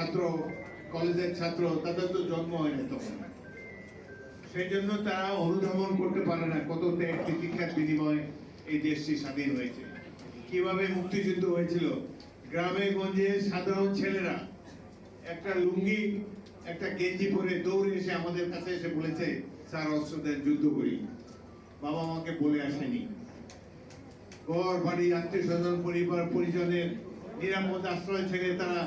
ছাত্র, কলেজের ছাত্র, তাদের তো জন্ম হয়নি তখন। সেই জন্য তারা অনুধাবন করতে পারে না কত ত্যাগ তিতিক্ষার বিনিময়ে এই দেশটি স্বাধীন হয়েছে। কীভাবে মুক্তিযুদ্ধ হয়েছিল? গ্রামে গঞ্জে সাধারণ ছেলেরা একটা লুঙ্গি, একটা গেঞ্জি পরে দৌড়ে এসে আমাদের কাছে এসে বলেছে, স্যার অস্ত্র দেন যুদ্ধ করি। বাবা মাকে বলে আসেনি। ঘর, বাড়ি, আত্মীয় স্বজন, পরিবার, পরিজনের নিরাপদ আশ্রয় ছেড়ে তারা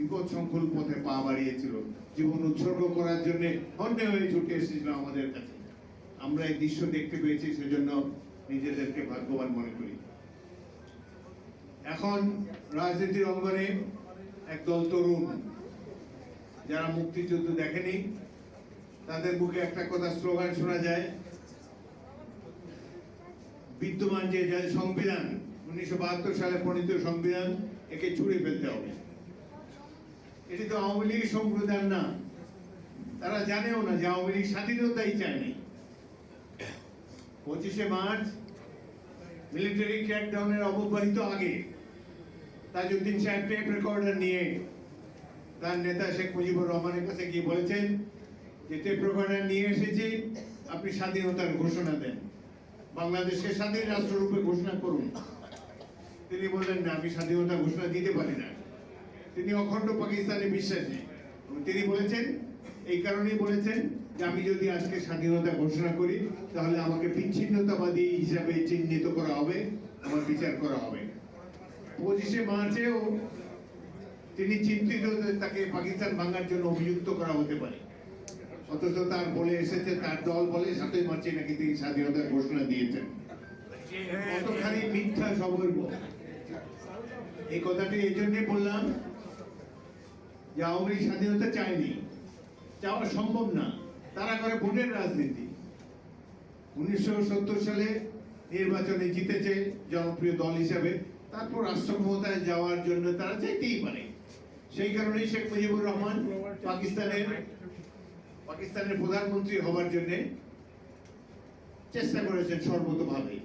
বিপদ সংকুল পথে পা বাড়িয়েছিল। জীবন উৎসর্গ করার জন্য অন্য হয়ে ছুটে এসেছিল আমাদের কাছে। আমরা এই দৃশ্য দেখতে পেয়েছি, সেজন্য নিজেদেরকে ভাগ্যবান মনে করি। এখন রাজনীতির অঙ্গনে তরুণ, যারা মুক্তিযুদ্ধ দেখেনি, তাদের মুখে একটা কথা স্লোগান শোনা যায়। বিদ্যমান যে যে সংবিধান, উনিশশো বাহাত্তর সালে প্রণীত সংবিধান, একে ছুড়ে ফেলতে হবে। এটি তো আওয়ামী লীগের সংবিধান না তারা জানেও না যে আওয়ামী লীগ স্বাধীনতাই চায়নি পঁচিশে মার্চ, মিলিটারি ক্র্যাকডাউনের অববাহিত আগে তাজউদ্দিন সাহেব টেপ রেকর্ডার নিয়ে তার নেতা শেখ মুজিবুর রহমানের কাছে গিয়ে বলেছেন যে টেপ রেকর্ডার নিয়ে এসেছি, আপনি স্বাধীনতার ঘোষণা দেন। বাংলাদেশকে স্বাধীন রাষ্ট্ররূপে ঘোষণা করুন। তিনি বললেন, না, আমি স্বাধীনতা ঘোষণা দিতে পারি না। তিনি অখণ্ড পাকিস্তানে বিশ্বাসী। তিনি বলেছেন, এই কারণেই বলেছেন যে আমি যদি আজকে স্বাধীনতা ঘোষণা করি, তাহলে আমাকে বিচ্ছিন্নতাবাদী হিসাবে চিহ্নিত করা হবে, আমার বিচার করা হবে। পঁচিশে মার্চেও তিনি চিন্তিত তাকে পাকিস্তান ভাঙার জন্য অভিযুক্ত করা হতে পারে। অথচ তার বলে এসেছে, তার দল বলে সাতই মার্চে নাকি তিনি স্বাধীনতার ঘোষণা দিয়েছেন। কতখানি মিথ্যা সবর্ব এই কথাটি এই জন্যই বললাম যে আওয়ামী লীগ স্বাধীনতা চায়নি, চাওয়া সম্ভব না। তারা করে ভোটের রাজনীতি। উনিশশো সত্তর সালে নির্বাচনে জিতেছে জনপ্রিয় দল হিসাবে। তারপর রাষ্ট্র ক্ষমতায় যাওয়ার জন্য তারা চাইতেই পারে। সেই কারণেই শেখ মুজিবুর রহমান পাকিস্তানের পাকিস্তানের প্রধানমন্ত্রী হওয়ার জন্য চেষ্টা করেছেন সর্বতভাবে।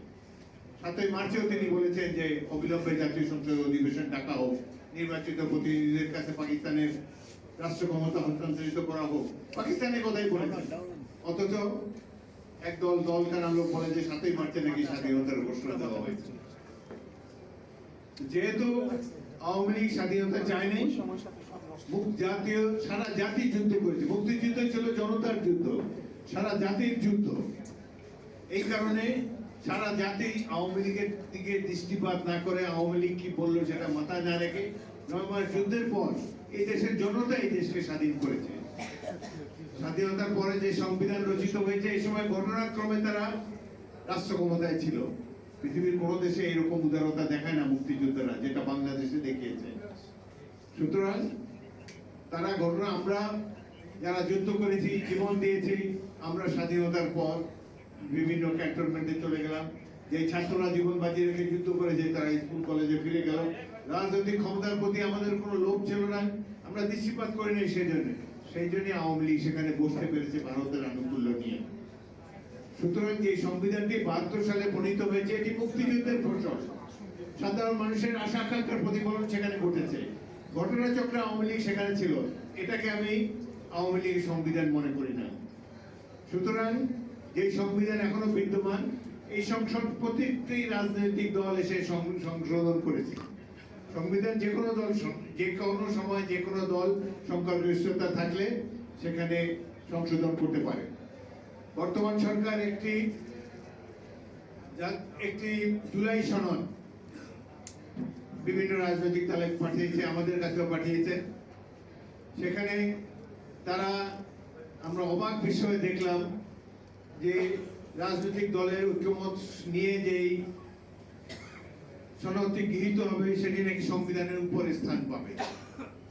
সাতই মার্চেও তিনি বলেছেন যে, অবিলম্বে জাতীয় সংসদ অধিবেশন ডাকা হোক। নির্বাচিত প্রতিনিধিদের কাছে পাকিস্তানের রাষ্ট্র ক্ষমতা হস্তান্তরিত করা হোক। পাকিস্তানের কথাই বলেছেন অথচ একদল দল কানা লোক বলে যে সাতই মার্চে নাকি স্বাধীনতার ঘোষণা দেওয়া হয়েছে। যেহেতু আওয়ামী লীগ স্বাধীনতা চায়নি মুখ জাতীয়, সারা জাতি যুদ্ধ করেছে। মুক্তিযুদ্ধ ছিল জনতার যুদ্ধ, সারা জাতির যুদ্ধ। এই কারণে সারা জাতি আওয়ামী লীগের দিকে দৃষ্টিপাত না করে আওয়ামী লীগ কি বলল সেটা মাথায় না রেখে মাস যুদ্ধের পর এই দেশের জনতা এই দেশকে স্বাধীন করেছে। স্বাধীনতার পরে যে সংবিধান রচিত হয়েছে, এই সময় ঘটনাক্রমে তারা রাষ্ট্র ক্ষমতায় ছিল। পৃথিবীর কোনো দেশে এরকম উদারতা দেখায় না মুক্তিযোদ্ধারা, যেটা বাংলাদেশে দেখিয়েছে। সুতরাং তারা ঘটনা, আমরা যারা যুদ্ধ করেছি, জীবন দিয়েছি, আমরা স্বাধীনতার পর বিভিন্ন ক্যান্টনমেন্টে চলে গেলাম। যে ছাত্ররা জীবন বাজি রেখে যুদ্ধ করেছে তারা স্কুল, কলেজে ফিরে গেল। রাজনৈতিক ক্ষমতার প্রতি আমাদের কোনো লোভ ছিল না। আমরা দৃষ্টিপাত করিনি সেই জন্য সেই জন্য আওয়ামী লীগ সেখানে বসতে পেরেছে ভারতের আনুকূল্য নিয়ে। সুতরাং যে সংবিধানটি বাহাত্তর সালে প্রণীত হয়েছে, এটি মুক্তিযুদ্ধের ফসল সাধারণ মানুষের আশা, আকাঙ্ক্ষার প্রতিফলন সেখানে ঘটেছে। ঘটনাচক্রে আওয়ামী লীগ সেখানে ছিল। এটাকে আমি আওয়ামী লীগের সংবিধান মনে করি না। সুতরাং যে সংবিধান এখনও বিদ্যমান, এই সংসদ প্রত্যেকটি রাজনৈতিক দল এসে সংশোধন করেছে। সংবিধান যে কোনো দল যে কোনো সময় যে কোনো দল সংখ্যাগরিষ্ঠতা থাকলে সেখানে সংশোধন করতে পারে। বর্তমান সরকার একটি একটি জুলাই সনদ বিভিন্ন রাজনৈতিক দলে পাঠিয়েছে, আমাদের কাছেও পাঠিয়েছে। সেখানে তারা, আমরা অবাক বিষয়ে দেখলাম যে রাজনৈতিক দলের ঐক্যমত নিয়ে যেই সনদটি গৃহীত হবে সেটি নাকি সংবিধানের উপরে স্থান পাবে?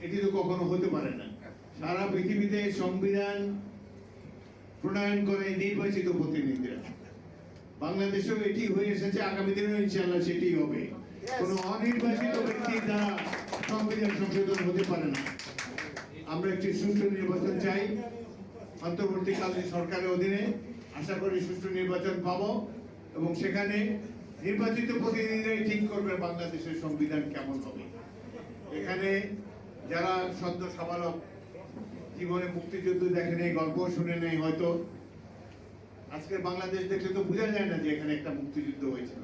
এটি তো কখনো হতে পারে না। সারা পৃথিবীতে সংবিধান প্রণয়ন করে নির্বাচিত প্রতিনিধিরা। বাংলাদেশেও এটি হয়ে এসেছে আগামী দিনে ইনশাআল্লাহ সেটি হবে। কোনো অনির্বাচিত ব্যক্তির দ্বারা সংবিধান সংশোধন হতে পারে না। আমরা একটি সুষ্ঠু নির্বাচন চাই। অন্তর্বর্তীকালীন সরকারের অধীনে আশা করি সুষ্ঠু নির্বাচন পাব এবং সেখানে নির্বাচিত প্রতিনিধিরাই ঠিক করবে বাংলাদেশের সংবিধান কেমন হবে। এখানে যারা সদ্য সমালক, জীবনে মুক্তিযুদ্ধ দেখে নেই গল্প শুনে নেই হয়তো। আজকে বাংলাদেশ দেখলে তো বোঝা যায় না যে এখানে একটা মুক্তিযুদ্ধ হয়েছিল।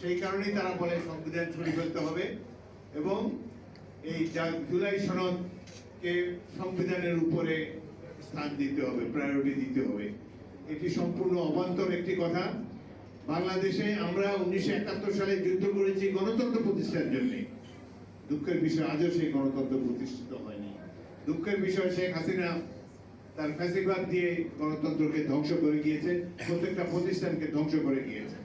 সেই কারণেই তারা বলে সংবিধান ছড়ি ফেলতে হবে এবং এই জুলাই সনদকে সংবিধানের উপরে স্থান দিতে হবে প্রায়োরিটি দিতে হবে। এটি সম্পূর্ণ অবান্তর একটি কথা। বাংলাদেশে আমরা উনিশশো একাত্তর সালে যুদ্ধ করেছি গণতন্ত্র প্রতিষ্ঠার জন্য। দুঃখের বিষয়, আজও সেই গণতন্ত্র প্রতিষ্ঠিত হয়নি। দুঃখের বিষয়, শেখ হাসিনা তার ফ্যাসিবাদ দিয়ে গণতন্ত্রকে ধ্বংস করে গিয়েছে, প্রত্যেকটা প্রতিষ্ঠানকে ধ্বংস করে গিয়েছে।